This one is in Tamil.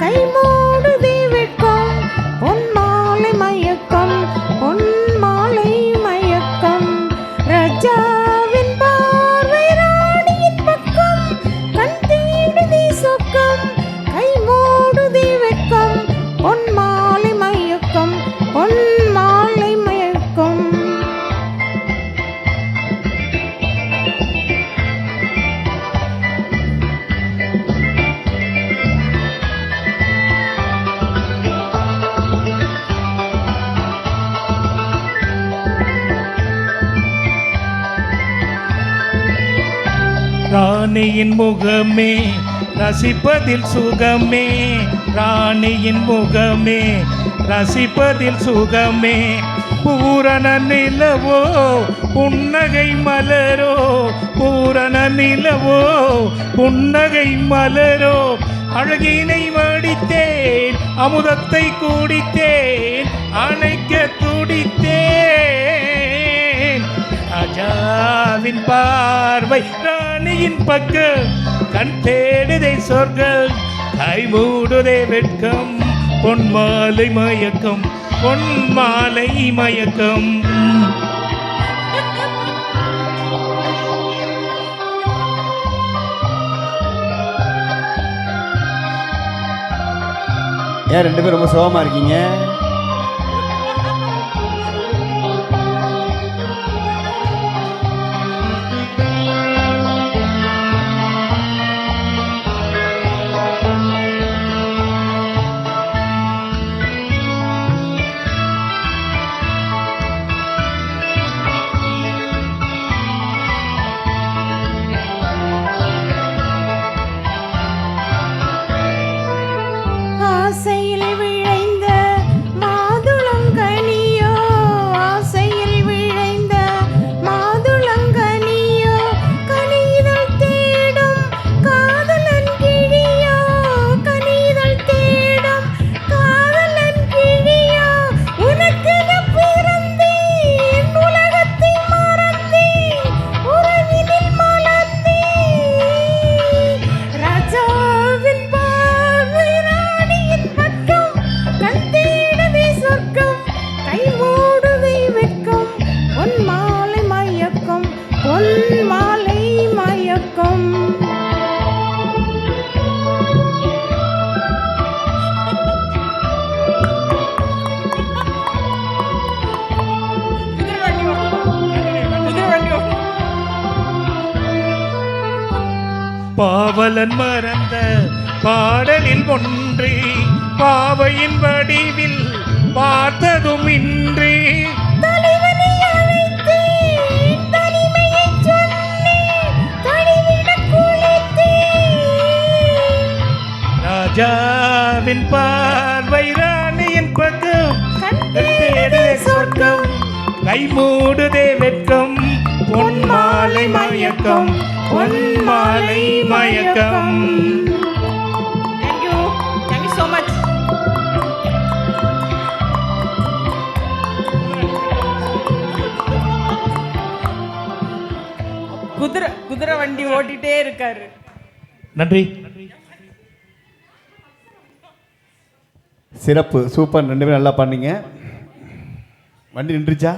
கை மூடுதி வெட்கம். பொன் மாலை மயக்கம். பொன் மாலை மயக்கம். ரஜா ராணியின் முகமே ரசிப்பதில் சுகமே. ராணியின் முகமே ரசிப்பதில் சுகமே. பூரண நிலவோ புன்னகை மலரோ. பூரண நிலவோ புன்னகை மலரோ. அழகினை வடித்தேன் அமுதத்தை கூடித்தேன் அணைக்க துடித்தேன். ராஜாவின் பார்வை ராணியின் பக்கம் கண் தேடுதை சொர்க்கம் கை மூடுதே வெட்கம் பொன்மாலை மயக்கம் பொன்மாலை மயக்கம். ஏன் ரெண்டு பேரும் ரொம்ப சோகமாக இருக்கீங்க? ஆசையில் விழைந்த பாவலன் மறந்த பாடலில் ஒன்றி பாவையின் வடிவில் பார்த்ததும் இன்றி. ராஜாவின் பார்வை ராணியின் பக்கம் சொர்க்கம். கை மூடுதே வெட்கம். பொன் மாலை மயக்கம் பொன் மாலை மயக்கம். Thank you. Thank you so much. குதிரை குதிரை வண்டி ஓட்டிட்டே இருக்காரு. நன்றி. சிறப்பு சூப்பர். ரெண்டு பேரும் நல்லா பண்ணீங்க. வண்டி நின்றுச்சா?